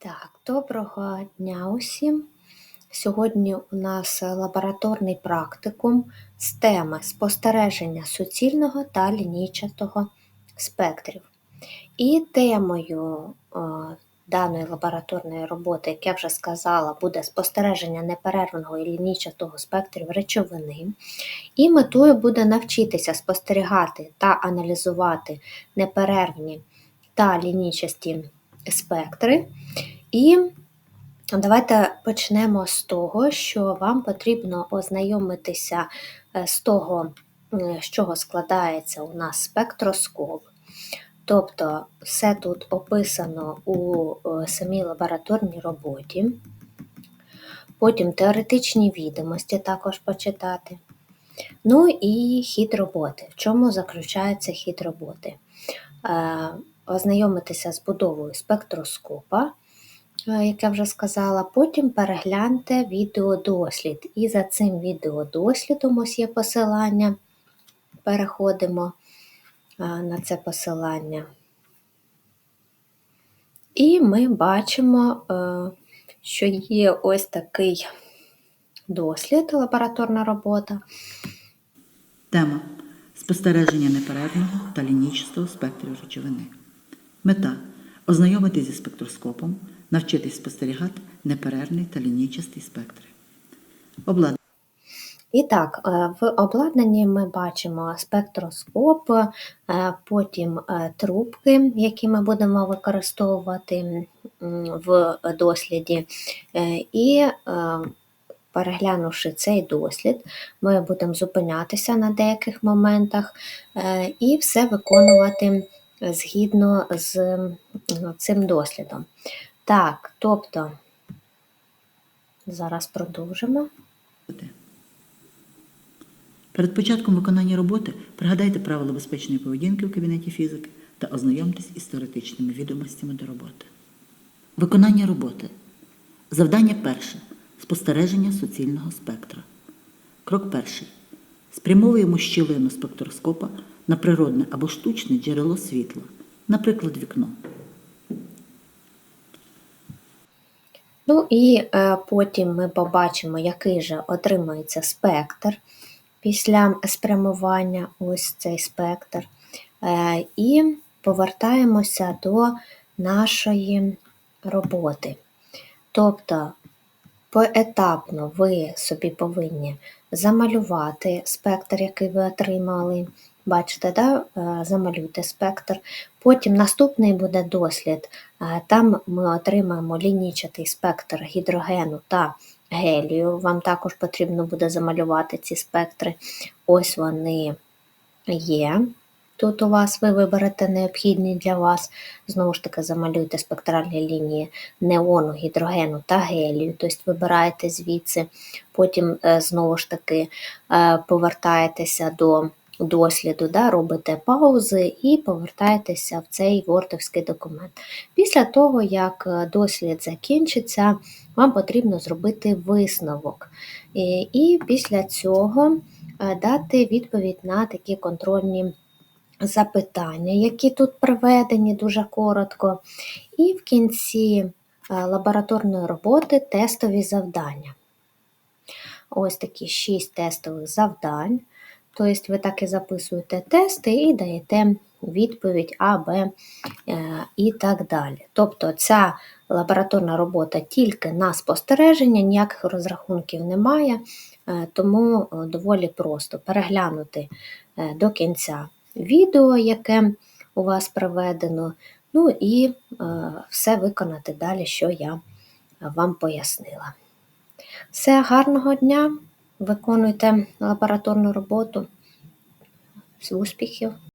Так, доброго дня усім. Сьогодні у нас лабораторний практикум з теми спостереження суцільного та лінійчатого спектрів. І темою е, даної лабораторної роботи, як я вже сказала, буде спостереження неперервного і лінійчатого спектрів речовини. І метою буде навчитися спостерігати та аналізувати неперервні та лінійчасті спектри. І давайте почнемо з того, що вам потрібно ознайомитися е, з того, з чого складається у нас спектроскоп. Тобто все тут описано у е, самій лабораторній роботі. Потім теоретичні відомості також почитати. Ну і хід роботи. В чому заключається хід роботи? Ознайомитися з будовою спектроскопа, е, як я вже сказала, потім перегляньте відеодослід. І за цим відеодослідом ось є посилання. Переходимо е, на це посилання. І ми бачимо, е, що є ось такий дослід, лабораторна робота. Тема спостереження неперервного та лінійчастого спектрів речовини. Мета ознайомитись зі спектроскопом, навчитись спостерігати неперервний та лінійчастий спектри. Обладнання. І так, е, в обладнанні ми бачимо спектроскоп, е, потім е, трубки, які ми будемо використовувати в досліді. І переглянувши цей дослід, ми будемо зупинятися на деяких моментах і все виконувати згідно з цим дослідом. Так, тобто, зараз продовжимо. Перед початком виконання роботи пригадайте правила безпечної поведінки в кабінеті фізики та ознайомтесь із теоретичними відомостями до роботи. Виконання роботи. Завдання перше. Спостереження суцільного спектра. Крок перший. Спрямовуємо щілину спектроскопа на природне або штучне джерело світла, наприклад, вікно. Ну і е, потім ми побачимо, який же отримується спектр після спрямування, ось цей спектр. Е, і повертаємося до нашої роботи. Тобто поетапно ви собі повинні замалювати спектр, який ви отримали. Бачите, да? Е, замалюйте спектр. Потім наступний буде дослід. Е, там ми отримаємо лінійчатий спектр гідрогену та гелію. Вам також потрібно буде замалювати ці спектри. Ось вони є. Тут у вас ви виберете необхідні для вас. Знову ж таки, замалюйте спектральні лінії неону, гідрогену та гелію, тобто вибираєте звідси, потім е, знову ж таки повертаєтеся до досліду, да, робите паузи і повертаєтеся в цей вордовський документ. Після того, як е, дослід закінчиться, вам потрібно зробити висновок. І, і після цього дати відповідь на такі контрольні запитання, які тут проведені дуже коротко, і в кінці е, лабораторної роботи тестові завдання. Ось такі 6 тестових завдань. Тобто ви так і записуєте тести і даєте відповідь А, Б е, і так далі. Тобто ця лабораторна робота тільки на спостереження, ніяких розрахунків немає, е, тому доволі просто переглянути до кінця відео, яке у вас проведено, ну і е, все виконати далі, що я вам пояснила. Все, гарного дня, виконуйте лабораторну роботу. Успіхів!